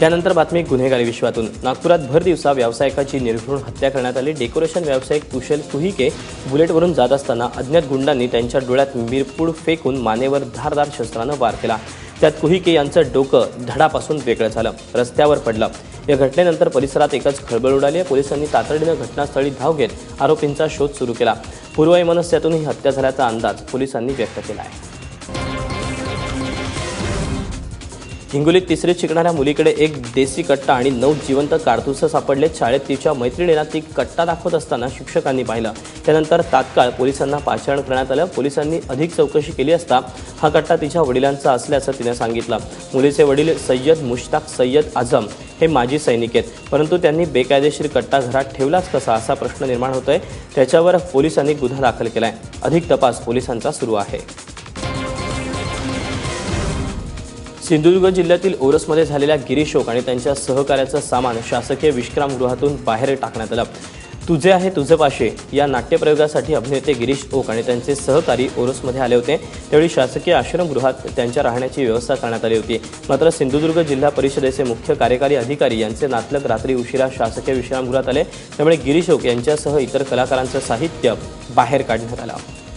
त्यानंतर बातमी गुन्हेगारी विश्वातून. नागपुरात भर दिवसा व्यावसायिकाची निर्घृण हत्या करण्यात आली. डेकोरेशन व्यावसायिक कुशल कुहिके बुलेटवरून जात असताना अज्ञात गुंडांनी त्यांच्या डोळ्यात मिरपूड फेकून मानेवर धारदार शस्त्रानं वार केला. त्यात कुहिके यांचं डोकं धडापासून वेगळं झालं. रस्त्यावर पडलं. या घटनेनंतर परिसरात एकच खळबळ उडाली. पोलिसांनी तातडीनं घटनास्थळी धाव घेत आरोपींचा शोध सुरू केला. पूर्ववैमनस्यातून ही हत्या झाल्याचा अंदाज पोलिसांनी व्यक्त केला आहे. हिंगोलीत तिसरीत शिकणाऱ्या मुलीकडे एक देसी कट्टा आणि नऊ जिवंत काडतुसं सापडले. शाळेत तिच्या मैत्रिणीला ती कट्टा दाखवत असताना शिक्षकांनी पाहिलं. त्यानंतर तात्काळ पोलिसांना पाचारण करण्यात आलं. पोलिसांनी अधिक चौकशी केली असता हा कट्टा तिच्या वडिलांचा असल्याचं तिने सांगितलं. मुलीचे वडील सय्यद मुश्ताक सय्यद आझम हे माजी सैनिक आहेत. परंतु त्यांनी बेकायदेशीर कट्टा घरात ठेवलाच कसा असा प्रश्न निर्माण होतोय त्याच्यावर पोलिसांनी गुन्हा दाखल केलाय. अधिक तपास पोलिसांचा सुरू आहे. सिंधुदुर्ग जिल्ह्यातील ओरसमध्ये झालेल्या गिरीशोक आणि त्यांच्या सहकार्याचं सामान शासकीय विश्रामगृहातून बाहेर टाकण्यात आलं. तुझे आहे तुझे पाशे या नाट्यप्रयोगासाठी अभिनेते गिरीश ओक आणि त्यांचे सहकारी ओरसमध्ये आले होते. त्यावेळी शासकीय आश्रमगृहात त्यांच्या राहण्याची व्यवस्था करण्यात आली होती. मात्र सिंधुदुर्ग जिल्हा परिषदेचे मुख्य कार्यकारी अधिकारी यांचे नातलग रात्री उशिरा शासकीय विश्रामगृहात आले. त्यामुळे गिरीश ओक यांच्यासह इतर कलाकारांचं साहित्य बाहेर काढण्यात आलं.